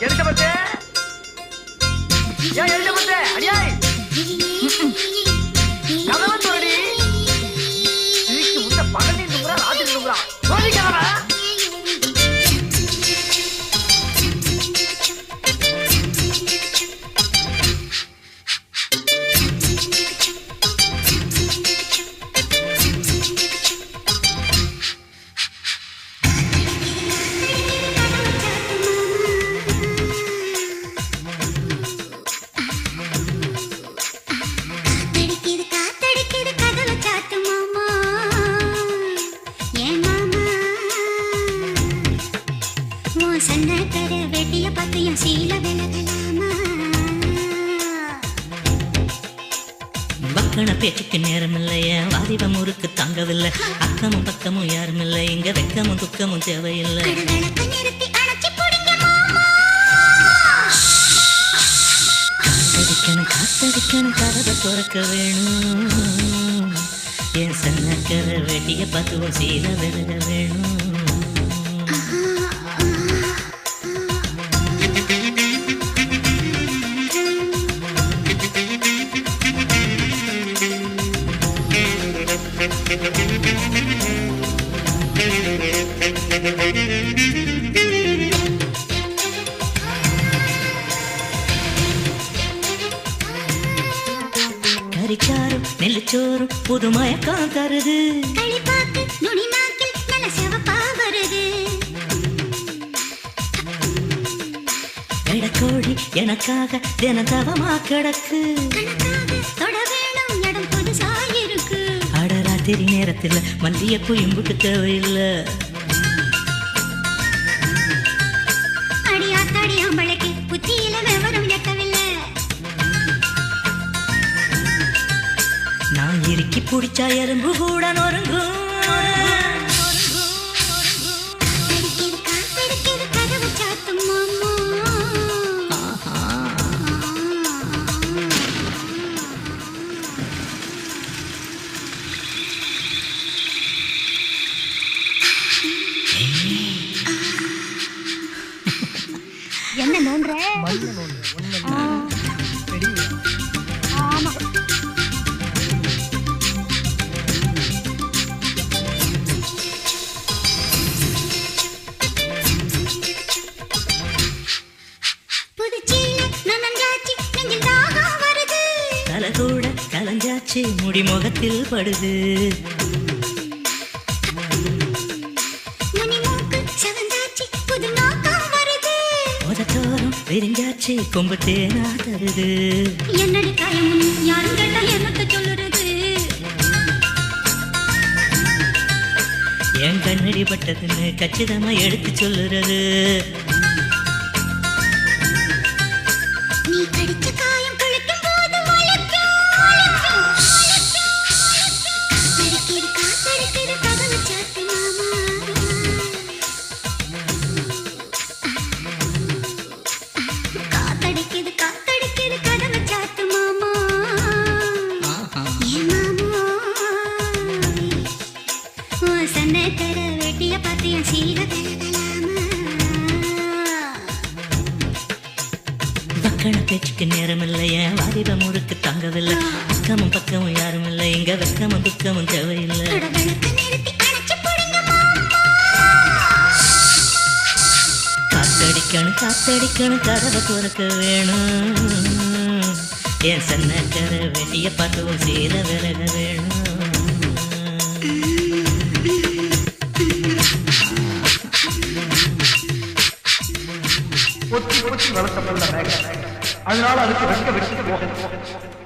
எடுத்த பத்தே? ஏன் எடுத்த பத்தே? அடியாய்! சன்ன கரு வெட்டிய என் சீல விலகலாமா பக்கன பேச்சுக்கு நேரம் இல்லையே வாலிபம் முறுக்கு தங்கவில்லை. அக்கமும் பக்கமும் யாரும் இல்லை இங்க வெக்கமும் துக்கமும் தேவையில்லை. காத்தடிக்கணும் காத்தடிக்கணும் கதவை திறக்க வேணும். என் சன்னக்கர வெட்டிய பத்துவம் சீல விலக வேணும்? கறிச்சாரும் நெல்லுச்சோறும் புது மயக்கம் தருது. எடக்கோழி எனக்காக தினதவமா கிடக்கு. கணக்காக அடராத்திரி நேரத்துல மல்லியப்பூ இம்புக்கு தேவையில்லை. நான் இறுக்கி பிடிச்சா எறும்பு கூட நொறுங்கும். மண்ணு நோண்டு ஒண்ணு ரெடி ஆமா. புதுச்சேல நனஞ்சாச்சி நெஞ்சில் தாகம் வருது. தலை கூட கலஞ்சாச்சு முடி முகத்தில் படுது. விரிஞ்சாச்சு கொம்பு தேனா தருது என்னடி காயம் யாரும் கேட்டா என்னத்த சொல்லுறது? என் கண்ணடி பட்டதுன்னு கச்சிதமா எடுத்து சொல்லுறது. காத்தடிக்குது, காத்தடிக்குது, கதவு சாத்து மாமா. உன் சன்னக்கர வெட்டிய பார்த்து என் சீல? பக்கன பேச்சுக்கு நேரம் இல்லையே வாலிப முறுக்கு தங்கவில்லை அக்கமும் பக்கமும் யாரும் இல்லை இங்க வெக்கமும் துக்கமும் தேவையில்லை காத்தடிக்கணும் கதவை திறக்க வேணும். என் சன்ன கர வெளிய பார்க்கவும் சீல விலக வேணும். பொத்தி பொத்தி வளர்த்த அதனால அதுக்கு வெட்க வெட்க போக